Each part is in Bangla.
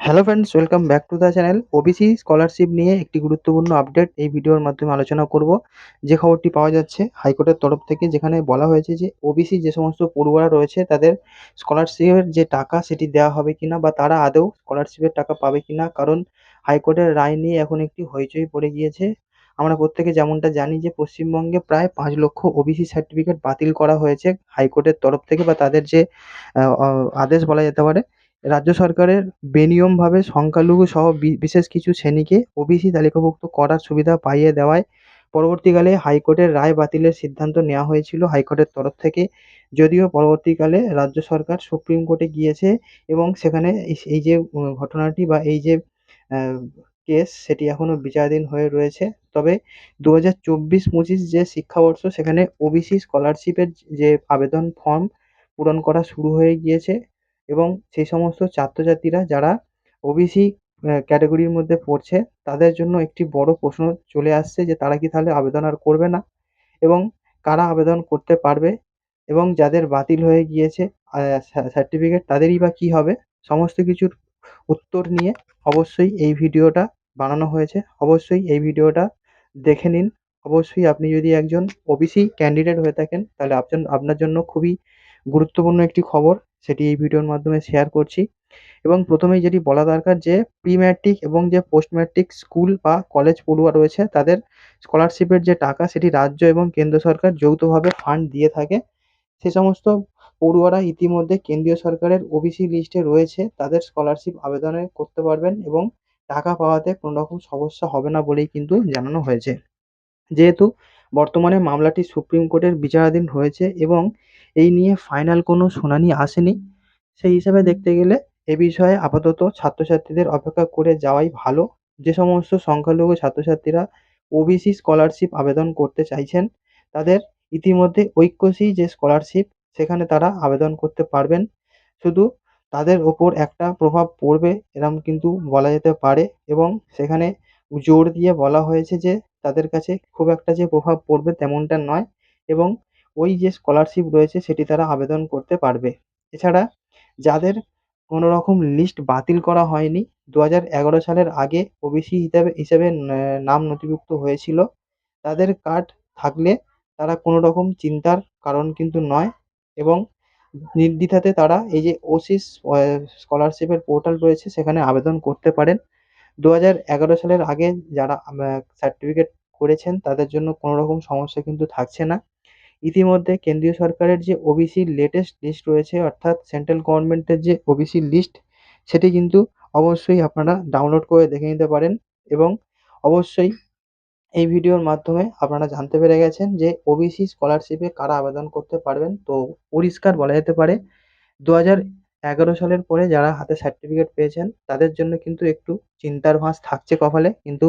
Hello friends welcome back to the channel OBC scholarship নিয়ে একটি গুরুত্বপূর্ণ আপডেট এই ভিডিওর মাধ্যমে আলোচনা করব। যে খবরটি পাওয়া যাচ্ছে হাইকোর্টের তরফ থেকে যেখানে বলা হয়েছে যে ওবিসি যে সমস্ত পড়ুয়ারা রয়েছে তাদের স্কলারশিপের যে টাকা সেটি দেওয়া হবে কিনা বা তারা আদৌ স্কলারশিপের টাকা পাবে কিনা, কারণ হাইকোর্টের রায় নিয়ে এখন একটি হইচই পড়ে গিয়েছে। আমরা প্রত্যেকে যেমনটা জানি যে পশ্চিমবঙ্গে প্রায় পাঁচ লক্ষ ওবিসি সার্টিফিকেট বাতিল করা হয়েছে হাইকোর্টের তরফ থেকে বা তাদের যে আদেশ বলা যেতে পারে। রাজ্য সরকারের বেনিয়মভাবে সংখ্যালঘু সহ বিশেষ কিছু শ্রেণীকে ওবিসি তালিকাভুক্ত করার সুবিধা পাইয়ে দেওয়ায় পরবর্তীকালে হাইকোর্টের রায় বাতিলের সিদ্ধান্ত নেওয়া হয়েছিল হাইকোর্টের তরফ থেকে। যদিও পরবর্তীকালে রাজ্য সরকার সুপ্রিম কোর্টে গিয়েছে এবং সেখানে এই- এই যে ঘটনাটি বা এই যে কেস সেটি এখনও বিচারাধীন হয়ে রয়েছে। তবে দু হাজার চব্বিশ পঁচিশ যে শিক্ষাবর্ষ সেখানে ওবিসি স্কলারশিপের যে আবেদন ফর্ম পূরণ করা শুরু হয়ে গিয়েছে। এবং সেই সমস্ত ছাত্রছাত্রীরা যারা ওবিসি ক্যাটাগরির মধ্যে পড়ছে, তাদের জন্য একটি বড় প্রশ্ন চলে আসছে যে তারা কি তাহলে আবেদন আর করবে না? এবং কারা আবেদন করতে পারবে? এবং যাদের বাতিল হয়ে গিয়েছে সার্টিফিকেট তাদেরই বা কী হবে? সমস্ত কিছুর উত্তর নিয়ে অবশ্যই এই ভিডিওটা বানানো হয়েছে। অবশ্যই এই ভিডিওটা দেখে নিন। অবশ্যই আপনি যদি একজন ওবিসি ক্যান্ডিডেট হয়ে থাকেন, তাহলে আপনার জন্য খুবই গুরুত্বপূর্ণ একটি খবর। সেটি এই ভিডিওর মাধ্যমে শেয়ার করছি। এবং প্রথমেই যেটি বলা দরকার যে প্রি ম্যাট্রিক এবং যে পোস্ট ম্যাট্রিক স্কুল বা কলেজ পড়ুয়া রয়েছে, তাদের স্কলারশিপের যে টাকা, সেটি রাজ্য এবং কেন্দ্র সরকার যৌথভাবে ফান্ড দিয়ে থাকে। সে সমস্ত পড়ুয়ারা ইতিমধ্যে কেন্দ্রীয় সরকারের ওবিসি লিস্টে রয়েছে। তাদের স্কলারশিপ আবেদনে করতে পারবেন এবং টাকা পাওয়াতে কোনো রকম সমস্যা হবে না বলেই কিন্তু জানানো হয়েছে। যেহেতু বর্তমানে মামলাটি সুপ্রিম কোর্টের বিচারাধীন হয়েছে এবং এই নিয়ে ফাইনাল কোনো শুনানি আসেনি। সেই হিসাবে দেখতে গেলে এ বিষয়ে আপাতত ছাত্রছাত্রীদের অপেক্ষা করে যাওয়াই ভালো। যে সমস্ত সংখ্যালঘু ছাত্রছাত্রীরা ওবিসি স্কলারশিপ আবেদন করতে চাইছেন, তাদের ইতিমধ্যে ঐক্যশ্রী যে স্কলারশিপ, সেখানে তারা আবেদন করতে পারবেন। শুধু তাদের ওপর একটা প্রভাব পড়বে, এরম কিন্তু বলা যেতে পারে এবং সেখানে জোর দিয়ে বলা হয়েছে যে তাদের কাছে খুব একটা যে প্রভাব পড়বে তেমনটা নয় এবং ওই যে স্কলারশিপ রয়েছে সেটি তারা আবেদন করতে পারবে। এছাড়া যাদের কোনো রকম লিস্ট বাতিল করা হয়নি দু হাজার এগারো সালের আগে ওবিসি হিসাবে, হিসেবে নাম নথিভুক্ত হয়েছিল, তাদের কার্ড থাকলে তারা কোনো রকম চিন্তার কারণ কিন্তু নয় এবং নির্দ্বিধাতে তারা এই যে ওসিস স্কলারশিপের পোর্টাল রয়েছে সেখানে আবেদন করতে পারেন। দু হাজার এগারো সালের আগে যারা সার্টিফিকেট করেছেন, তাদের জন্য কোনো রকম সমস্যা কিন্তু থাকছে না। ইতিমধ্যে কেন্দ্রীয় সরকারের যে ওবিসি লেটেস্ট লিস্ট রয়েছে, অর্থাৎ সেন্ট্রাল গভর্নমেন্টের যে ওবিসি লিস্ট সেটি কিন্তু অবশ্যই আপনারা ডাউনলোড করে দেখে নিতে পারেন এবং অবশ্যই এই ভিডিওর মাধ্যমে আপনারা জানতে পেরে গেছেন যে ওবিসি স্কলারশিপে কারা আবেদন করতে পারবেন। তো পরিষ্কার বলা যেতে পারে, দু হাজার এগারো সালের পরে যারা হাতে সার্টিফিকেট পেয়েছেন, তাদের জন্য কিন্তু একটু চিন্তার ভাঁজ থাকছে কপালে। কিন্তু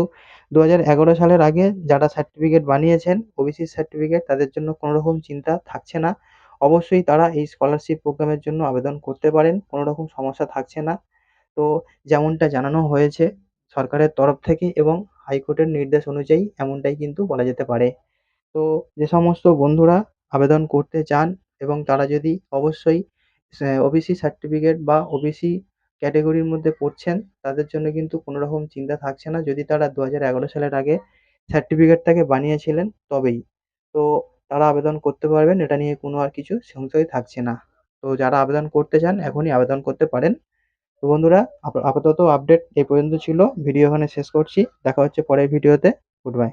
দু এগারো সালের আগে যারা সার্টিফিকেট বানিয়েছেন ওবিসি সার্টিফিকেট তাদের জন্য কোনো রকম চিন্তা থাকছে না। অবশ্যই তারা এই স্কলারশিপ প্রোগ্রামের জন্য আবেদন করতে পারেন কোনো রকম সমস্যা থাকছে না। তো যেমনটা জানানো হয়েছে সরকারের তরফ থেকে এবং হাইকোর্টের নির্দেশ অনুযায়ী এমনটাই কিন্তু বলা যেতে পারে। তো যে সমস্ত বন্ধুরা আবেদন করতে চান এবং তারা যদি অবশ্যই ওবিসি সার্টিফিকেট বা ওবিসি ক্যাটেগরির মধ্যে পড়ছেন, তাদের জন্য কিন্তু কোনো রকম চিন্তা থাকছে না। যদি তারা দু হাজার এগারো সালের আগে সার্টিফিকেটটাকে বানিয়েছিলেন, তবেই। তো তারা আবেদন করতে পারবেন, এটা নিয়ে কোনো আর কিছু সংশয় থাকছে না। তো যারা আবেদন করতে চান, এখনই আবেদন করতে পারেন। তো বন্ধুরা আপ- আপাতত আপডেট এই পর্যন্ত ছিল। ভিডিও এখানে শেষ করছি। দেখা হচ্ছে পরের ভিডিওতে। Good bye